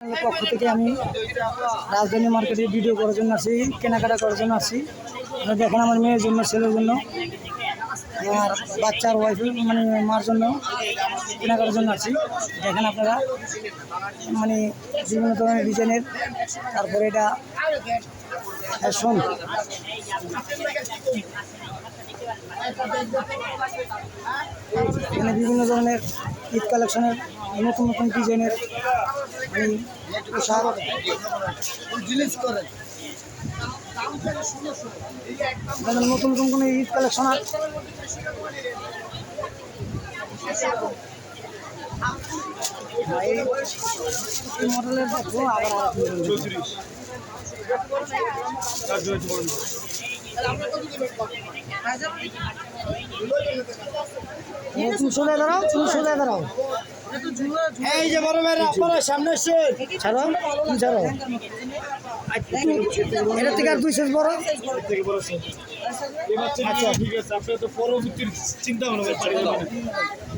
পক্ষ থেকে আমি রাজধানী মার্কেটে ভিডিও করার জন্য আসছি কেনাকাটা করার জন্য আপনারা দেখেন আমার মেয়ের জন্য, ছেলের জন্য, আমার বাচ্চার ওয়াইফের মানে মার জন্য কেনাকাটার জন্য আসছি দেখেন আপনারা মানে বিভিন্ন ধরনের ডিজাইনের তারপরে এটা ফ্যাশন এখানে বিভিন্ন ধরনের ঈদ কালেকশনের নতুন নতুন ডিজাইনের মানে পোশাক করে নতুন নতুন কোনো ঈদ কালেকশন এই মডেলের দেখো আবার তুমি সোজা দাঁড়াও তুমি সোজা দাঁড়াও এই যে বড় ভাইরা, আপনারা সামনে এসেন ছাড়ো ছাড়ো। এটা থেকে আর দুই শেষ বড়। আচ্ছা ঠিক আছে, আপনার তো পরবর্তীর চিন্তা ভাবনা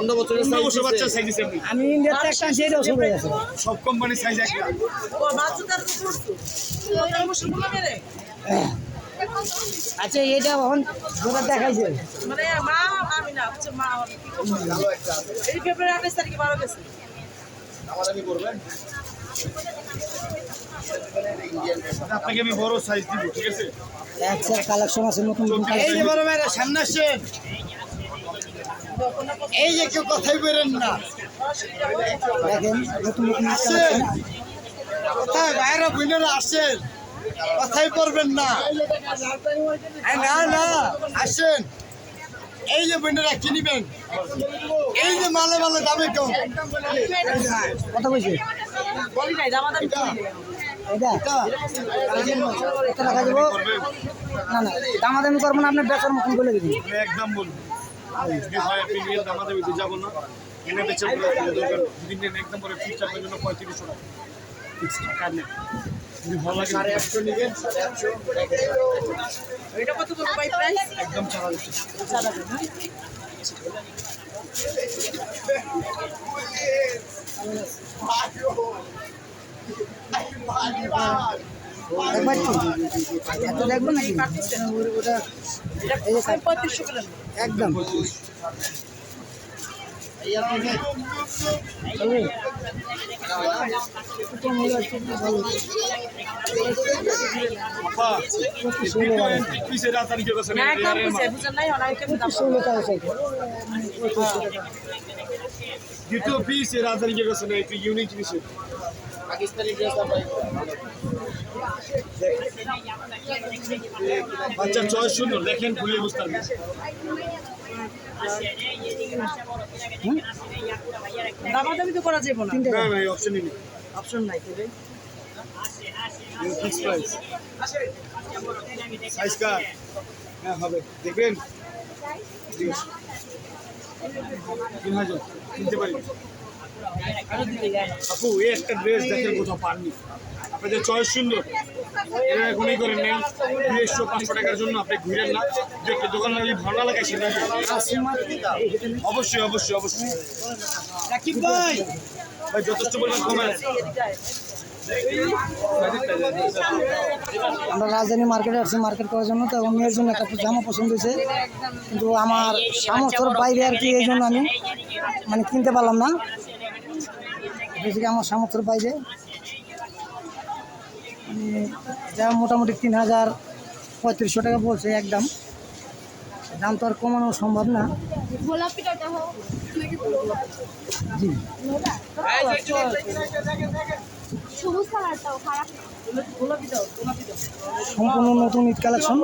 অন্য বছরের বছর বাচ্চা সাইজ আছে আমি ইন্ডিয়াতে একটা আছে সব কোম্পানি সাইজ আচ্ছা এটা এখন দেখাইছে। মানে মা আমি না হচ্ছে মা এই বারো গেছে। করবেন আপনাকে আমি বড় সাইজ দিব ঠিক আছে? কালেকশন আছে নতুন এই যে বড় সামনে আসছেন। এই যে কেউ কথাই বেরেন না। দেখেন আসেন। কোথায়? বাইরে বুঝলেরা আসেন। কথাই করবেন না। না না আসেন। এই যে বুঝলেরা কিনবেন এই যে মালে মালে দামে কম কথা কইছে বলি নাই দামা দামি করি নাই। এটা? এটা। এটা রাখা দেবো? না না দামাদামি করব না আপনি বেচার মতন বলে দিবি আমি একদম বলব হয় আপনি নিয়ে দামাতে দিতে যাব না। এনে বেচে নেন একদম পরে ফিক্স আপনার জন্য পঁয়ত্রিশশো টাকা। ফিক্স টাকা নেন যদি ভালো লাগে সাড়ে নিবেন এটা কত প্রাইস একদম একবার এত দেখব নাকি ওটা। একদম দ্বিতীয় পিস একটু ইউনিক জিনিস পাকিস্তানি ড্রেস বাচ্চার চয়েস সুন্দর দেখেন খুলে বুঝতে পারবেন দামা দামি তো করা যাবে না। না না এই নেই। অপশন নাই তবে ফিক্স প্রাইস সাইজ কার হ্যাঁ হবে। দেখবেন? জিজ্ঞেস। তিন হাজার। কিনতে পারি। আপু এই একটা ড্রেস দেখেন কোথাও পাননি। আপনাদের চয়েস সুন্দর। এখনই নেই। দুইশো পাঁচশো টাকার জন্য আপনি ঘুরেন না। দোকান লাগলে ভালো লাগে অবশ্যই অবশ্যই অবশ্যই। ভাই ভাই যথেষ্ট পরিমাণ কমে আমরা রাজধানী মার্কেটে আসছি মার্কেট করার জন্য। তো মেয়ের জন্য একটা জামা পছন্দ হয়েছে। কিন্তু আমার সামর্থ্যর বাইরে আর কি, এই জন্য আমি মানে কিনতে পারলাম না। বেশি আমার সামর্থ্যের বাইরে যা মোটামুটি তিন হাজার পঁয়ত্রিশশো টাকা বলছে একদম দাম। তো আর কমানো সম্ভব না। সম্পূর্ণ নতুন ঈদ কালেকশন।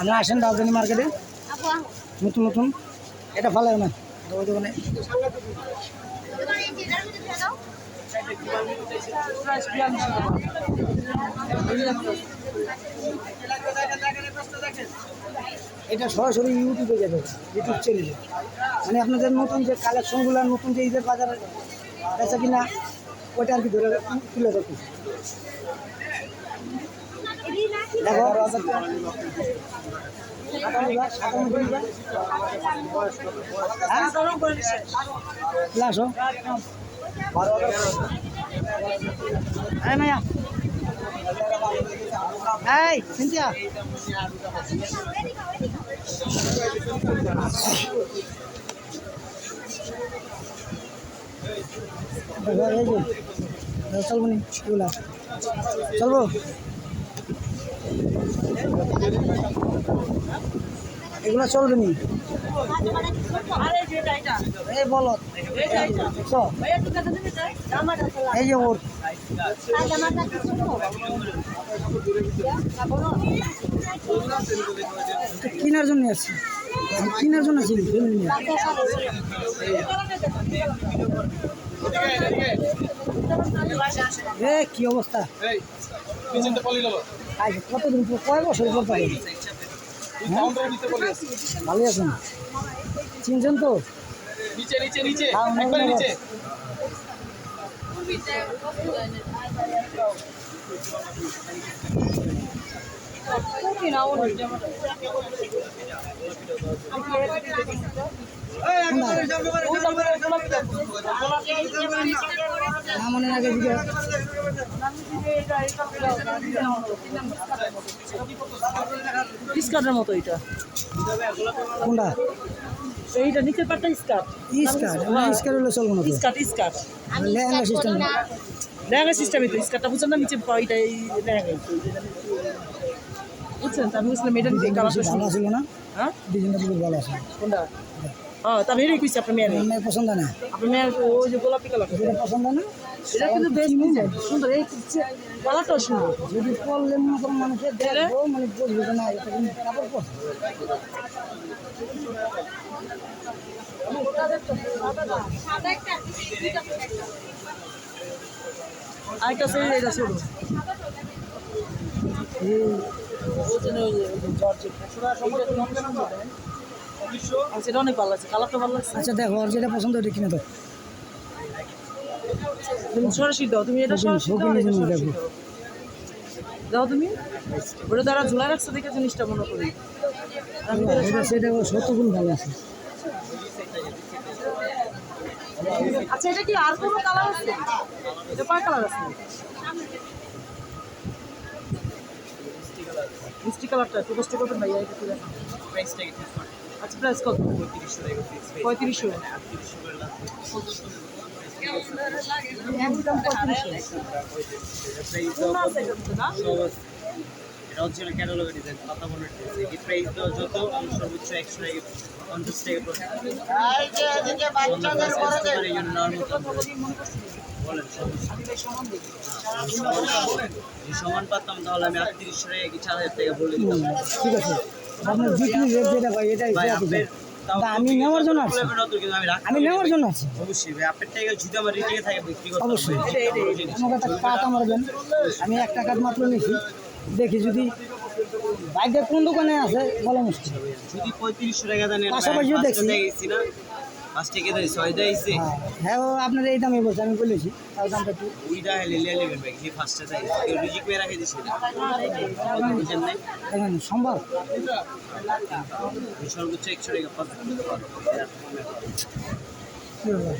আমরা আসেন রাজধানী মার্কেটে। নতুন নতুন। এটা ভালো না। দোকানে বিয়াল্লিশশো টাকা এটা সরাসরি ইউটিউবে যাবে ইউটিউব চ্যানেলে মানে আপনাদের নতুন যে কালেকশনগুলো নতুন যে ঈদের বাজারে বেচা কিনা, ওইটা আর কি ধরে তুলে ধরতে দেখো। হ্যাঁ? আসো এই মায়া এই সিনথিয়া। চলবো নি চলবো? এগুলো চলবে নি যেটা এই বলো যে ওর কেনার জন্য আমি কেনার জন্য এ কি অবস্থা কতদিন পর কয় বছর পর ভালো আছেন? চিনছেন তো? নিচে নিচে নিচে। হ্যাঁ, একবার মনে নিচে। মনে দিকে। স্কার্টের মতো এটা। কোনটা? এইটা নিচের পাটটা স্কার্ট। স্কার্ট? না স্কার্ট হলে চলবো না তো? Skirt skirt. Lehenga system lehenga সিস্টেমই তো স্কার্টটা বুঝছেন না নিচে এটা এই লেহেঙ্গা। বুঝছেন? আমি বুঝলাম এটা নিচে কালারটা ভালো ছিল না? হ্যাঁ? ডিজাইনটা খুব ভালো আছে। কোনটা? হ্যাঁ তবে এটাই কইছি আপনার মেয়ের। পছন্দ না? আপনার মেয়ের ওই যে গোলাপি কালারটা। যেটা পছন্দ না? এটা কিন্তু বেশ ডিজাইন সুন্দর এই কালারটাও সুন্দর যদি পড়লে মনে করুন মানুষের দেখব মানে বুঝবে যে না এটা কিন্তু কাপড় পর আরেকটা সেই এটা ছোট সেটা অনেক ভালো লাগছে কালারটা ভালো লাগছে আচ্ছা দেখো আর যেটা পছন্দ ওটা কিনে দাও সরাসরি দাও তুমি এটা সরাসরি দাও আর এটা সরাসরি দাও। দাও তুমি? ওটা দ্বারা ঝুলা রাখছো দেখে জিনিসটা মনে করি। আমি তো এটা সেটা সত্য ভালো আছে। আচ্ছা এটা কি আর কোনো কালার আছে? এটা কয় কালার আছে? মিষ্টি কালারটা একটু কষ্ট করবেন ভাইয়া এটা তুলে আচ্ছা প্রাইস কত? পঁয়ত্রিশশো পঁয়ত্রিশশো এটা তো না? এটা হচ্ছে ক্যাটালগের ডিজাইন পাতা বনের ডিজাইন এই প্রাইস যত আমি সর্বোচ্চ একশো টাকা পঞ্চাশ টাকা পঞ্চাশ এই জন্য নেওয়ার মতো বলেন সমস্যা আমি ভাই সমান পাতাম তাহলে আমি আটত্রিশশো টাকা কি চার হাজার টাকা বলে দিতাম। ঠিক আছে। আপনার বিক্রি রেট যেটা ভাই এটাই তা আমি নেওয়ার জন্য আছি। আমি নেওয়ার জন্য আছি। অবশ্যই ভাই আপনার টাকা যদি আমার রিটিকে থাকে বিক্রি করতে অবশ্যই। আমার একটা কাঠ আমার দেন। আমি একটা কাঠ মাত্র নিয়েছি। দেখি যদি বাইকে কোন দোকানে আছে বলা মুশকিল যদি পঁয়ত্রিশশো টাকা দেন পাশাপাশিও দেখছি। দেখছি না পাঁচ টাকা দেয় ছয় দেয় হ্যাঁ হ্যাঁ ও আপনার এই দামে বলছে আমি বলেছি তার দামটা একটু উইটা হেলে লিয়ে নেবেন ভাই কি ফার্স্টে দেয় কেউ রিজিক মেয়ে রাখে দিচ্ছে না বুঝেন সম্ভব? আমি সর্বোচ্চ একশো টাকা পাবো কী হবে?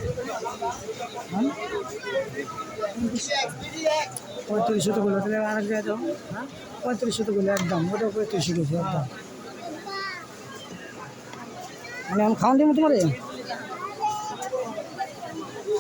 পঁয়ত্রিশশো তো বলে তাহলে আর এক জায়গায় যাও। হ্যাঁ? পঁয়ত্রিশশো তো বলে একদম ওটা পঁয়ত্রিশশো গেছে একদম। মানে আমি খাওয়ান দিব তোমারে হুম? গরম নেই গরম কি কোনটা হলাম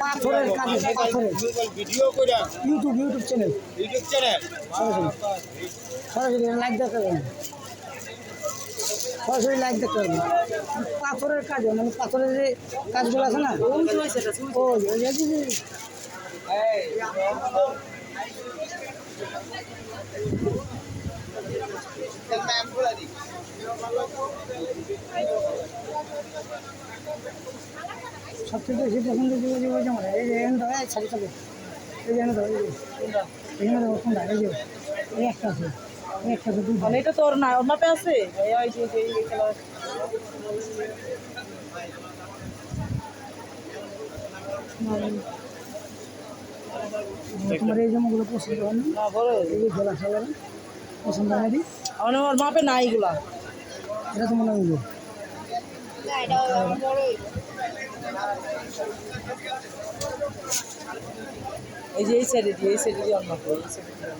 পাথরের কাজ পাথরের। ভিডিও করে YouTube YouTube channel YouTube channel সরাসরি দেখতে পারবেন সরাসরি লাইক দেখতে পারবেন পাথরের কাজ মানে পাথরের যে কাজগুলো আছে না? ও সবচেয়ে বেশি পছন্দ যে ওই যে। ওই যে আমার এই যে, এখানে এই যে এই যে। এই যে, এই মানে এটা তোর না ওর মাপে আছে? এই ওই যে যে এই কালার তোমার এই জামাগুলো পছন্দ হয় না? বড় এই গলা সাগর পছন্দ হয় না মানে ওর মাপে না এগুলা। এটা তো মনে এই যে এই সাইডে দিয়ে এই সাইডে দিয়ে মাপে এই সাইডে দিয়ে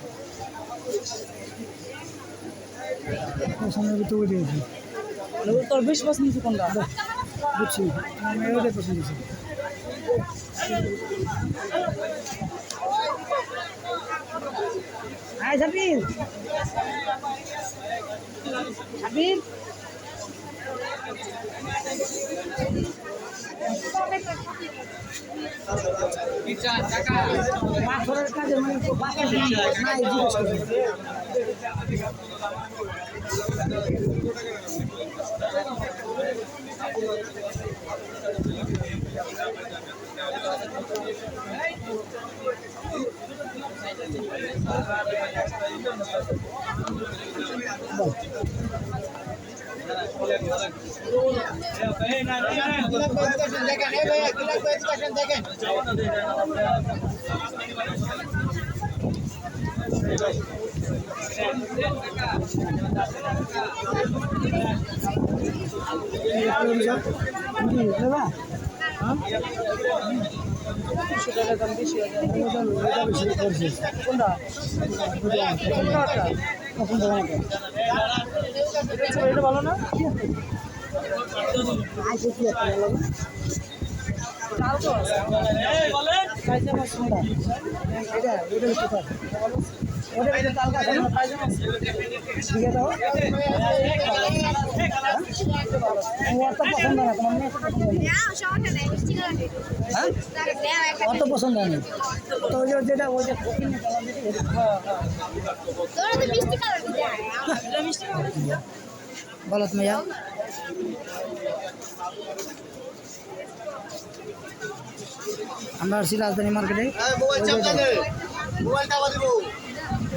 পছন্দের ওই দিয়েছি তোর বেশ পছন্দ হচ্ছে কোনটা? বুঝছি। ওটাই পছন্দ হয়েছে। হাই সাবির সাবির পাথরের কাজে মানে নাই জিজ্ঞেস করছি দেখেন এই ভাইয়া কি লাগবে দেখেন দেখেন নেবা দুশো টাকা দাম বেশি কোনটা? পছন্দ হয় না ভালো না আইসে কি একটা ভালো না? চাল তো আছে পায়জামা আছে। কোনটা? এটা এটা হচ্ছে কথা ওটা এটা তালকা আছে না পায়জামা আছে। দিকে দাও। আমার তো পছন্দ না তোমার মেয়ে পছন্দ না। হ্যাঁ তো পছন্দ হয় না ওই যেটা ওই যে বলো তুমি যাও আমরা আসছি রাজধানী মার্কেটে এই মোবাইল চাপটা দে মোবাইল চাপা দিব।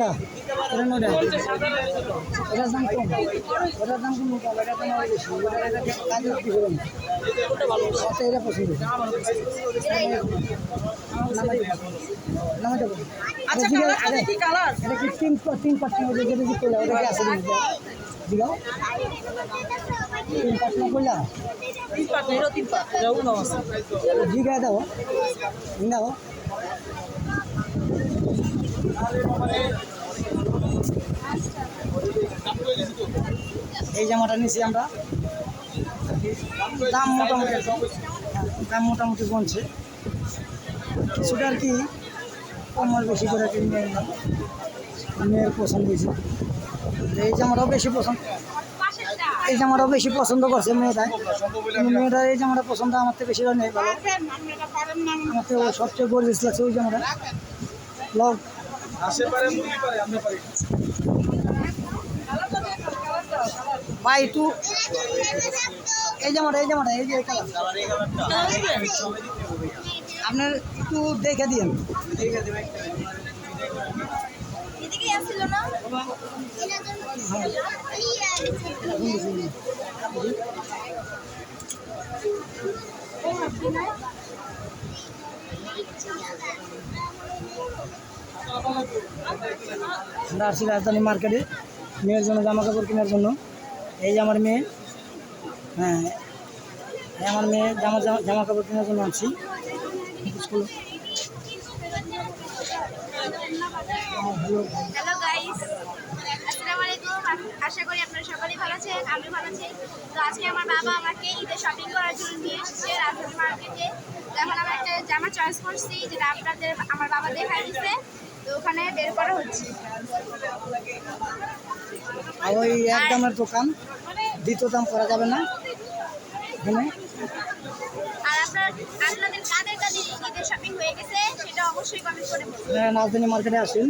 না এটার দাম কম। ওটার দাম কম এটার দাম আরও বেশি। ওটার এটা কাজের কি করুন আচ্ছা এটা পছন্দ। আচ্ছা এটা কি তিন তিন যেটা কি ওটা কি আছে না জিগায় দাও। দাও এই জামাটা নিছি আমরা। দাম মোটামুটি দাম মোটামুটি বলছে কিছুটা আর কি কম আর বেশি করে কিনে নিলাম। মেয়ের পছন্দ হয়েছে। এই জামাটাও বেশি পছন্দ এই জামাটাও বেশি পছন্দ করছে মেয়েটা। মেয়েটা এই জামাটা পছন্দ আমার থেকে বেশি নেই ভালো। আমার সবচেয়ে গর্জিস লাগছে ওই জামাটা। ভাই একটু এই জামাটা এই জামাটা এই যে আপনার একটু দেখে দিন আগেই আসছিল না এটার জন্য এই আমরা আসছি রাজধানী মার্কেটে মেয়ের জন্য জামা কাপড় কেনার জন্য। এই যে আমার মেয়ে হ্যাঁ আমার মেয়ে জামা জামা কাপড় কেনার জন্য আনছি। স্কুল। হ্যালো গাইস আশা করি ভালো আমি ভালো আছি। আজকে আমার বাবা আমাকে শপিং করার জন্য নিয়ে এসেছে আমি চয়েস করছি, যেটা আপনাদের আমার দিচ্ছে তো ওখানে বের করা হচ্ছে। আর ওই এক দামের দোকান দ্বিতীয় দাম করা যাবে না। এখানে। আর আপনার আপনাদের কাদের কাদের ঈদের শপিং হয়ে গেছে সেটা অবশ্যই কমেন্ট করে বলুন। আপনারা রাজধানী মার্কেটে আসেন।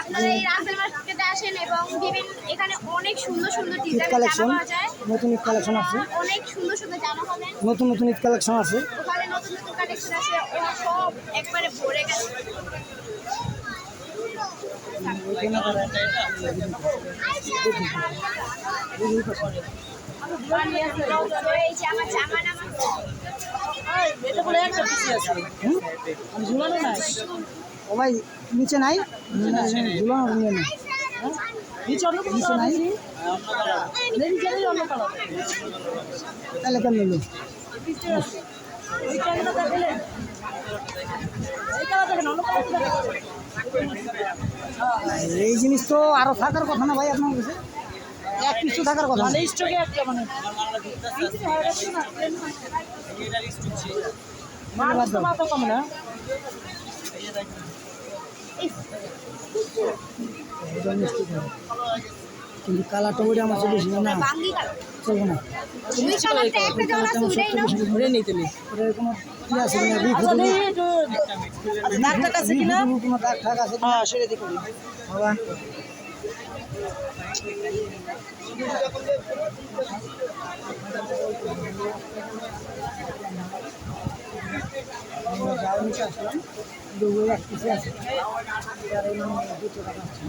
আপনারা এই রাজধানী মার্কেটে আসেন এবং বিভিন্ন এখানে অনেক সুন্দর সুন্দর কালেকশন নতুন ঈদ কালেকশন আছে। অনেক সুন্দর সুন্দর জামা পাবেন। নতুন নতুন ঈদ কালেকশন আছে। ওখানে নতুন নতুন কালেকশন আছে সব একবারে ভরে গেছে এই যে আমার জামা নামা এটা বলে একটা পিসি আছে হুম? ঝুলানো নাই। ও ভাই নিচে নাই? ঝুলানো নিয়ে নেই। নিচে অন্য নিচে নাই? তাহলে কেন নিল? ওই ক্যামেরা এই কালার দেখেন অন্য কালার এই জিনিস তো আরও থাকার কথা না ভাই আপনার কাছে? এক কিছু থাকার কথা মানে স্টকে একটা মানে। মানুষ তো কম না। একদম মিষ্টি কালার। কিন্তু কালারটা ওইটা আমার চলে এসেছে না। চলবে না? হ্যাঁ নিচে আসলাম এই দুটো টাকা আছে।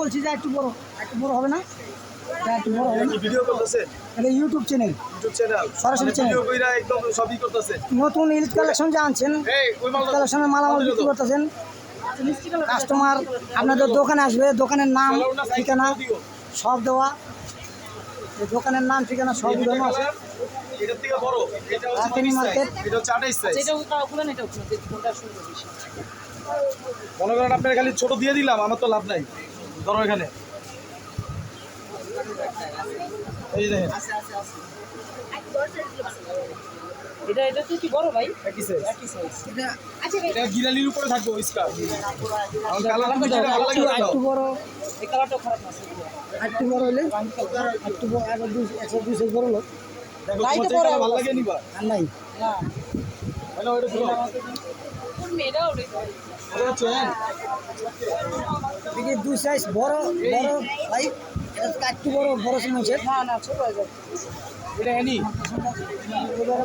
বলছি যে একটু বড় একটু বড় হবে না? এটা একটু বড় হবে না? ভিডিও এটা ইউটিউব চ্যানেল সরাসরি নতুন কালেকশন যে আনছেন এই মাল কালেকশনের মালামাল বিক্রি করতেছেন। কাস্টমার আপনাদের দোকানে আসবে দোকানের নাম ঠিকানা সব দেওয়া। দোকানের নাম ঠিকানা সব দেওয়া আছে। এটার থেকে বড় এটা হচ্ছে রাজধানী মার্কেট মার্কেট। এটা হচ্ছে 28 সাইজ এটা খুলে এটা কোনটা সুন্দর বেশি। মনে করেন আপনার খালি ছোট দিয়ে দিলাম আমার তো লাভ নাই। ধরো এখানে। এই দেখেন এটা এটা তো কি বড় ভাই? একই সাইজ একই সাইজ এটা আচ্ছা এটা গিরালির উপরে থাকবে স্কার্ট আমার কালার তুমি যেটা ভালো লাগে একটু বড়। এই কালারটা খারাপ না একটু বড়। হলে? একটু বড়। একশো দুই একশো দুই সাইজ বড় লোক। দেখো আর নাই। হ্যাঁ? দুই সাইজ বড় বড় ভাই। এটা একটু বড় বড় সাইজের না না ছোট হয়ে যাবে। এটা এনি?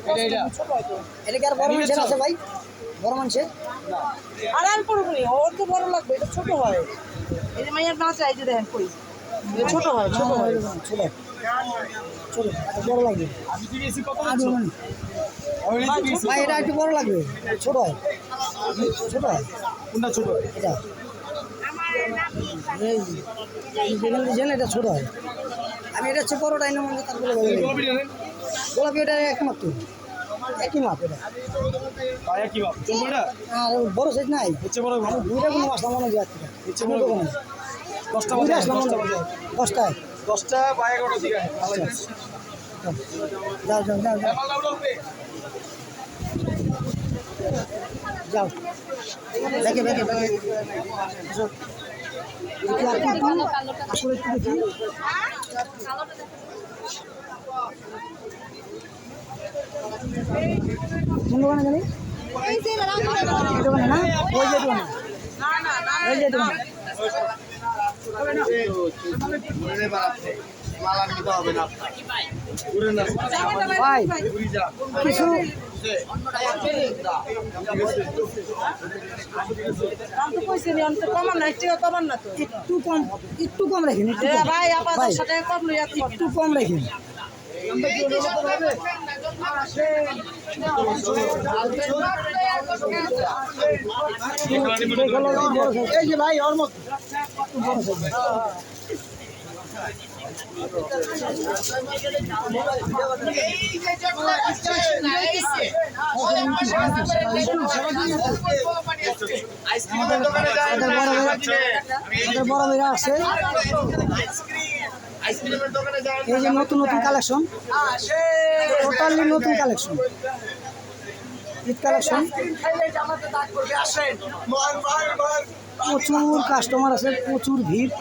এটা এটা। কি আর বড় মানুষের আছে ভাই? বড় মানুষের? আর আমি পড়ব ওর তো বড় লাগবে এটা ছোট হয়। এই যে মাইয়ার না চাই যে দেখেন কই? ছোট হয় ছোট হয় ছোট বড় লাগবে। আমি ঠিক আছে কত আর দিচ্ছ বড় না। আমি ঠিক আছে ভাই এটা একটু বড় লাগবে। ছোট হয়। ছোট হয়। কোনটা ছোট? এটা। এই এটা ছোট হয়। আমি এটা হচ্ছে বড়টাই না মানে তারপরে গোলাপি এটা একমাত্র। একই মাপ এটা। আর বড় সাইজ নাই। দুইটা কোনো মনে হয় থেকে হচ্ছে কোনো দশটা মনে হয় দশটায়। দশটা বা এগারোটা দিকে যাও যাও যাও যাও। দেখি একটু দেখি। কোন দোকানে জানি? এই দোকানে না? ওই যে দোকানে। ওই যে দোকানে ভাই কিছু একটু কম একটু কম রাখেন কম। ভাই একটু কম রাখেন এই যে ভাই ওর মতো। আমাদের বড় আমাদের বড় ভাইরা আছে এই যে নতুন নতুন কালেকশন। টোটালি নতুন কালেকশন। ঈদ কালেকশন। প্রচুর কাস্টমার আছে প্রচুর ভিড়।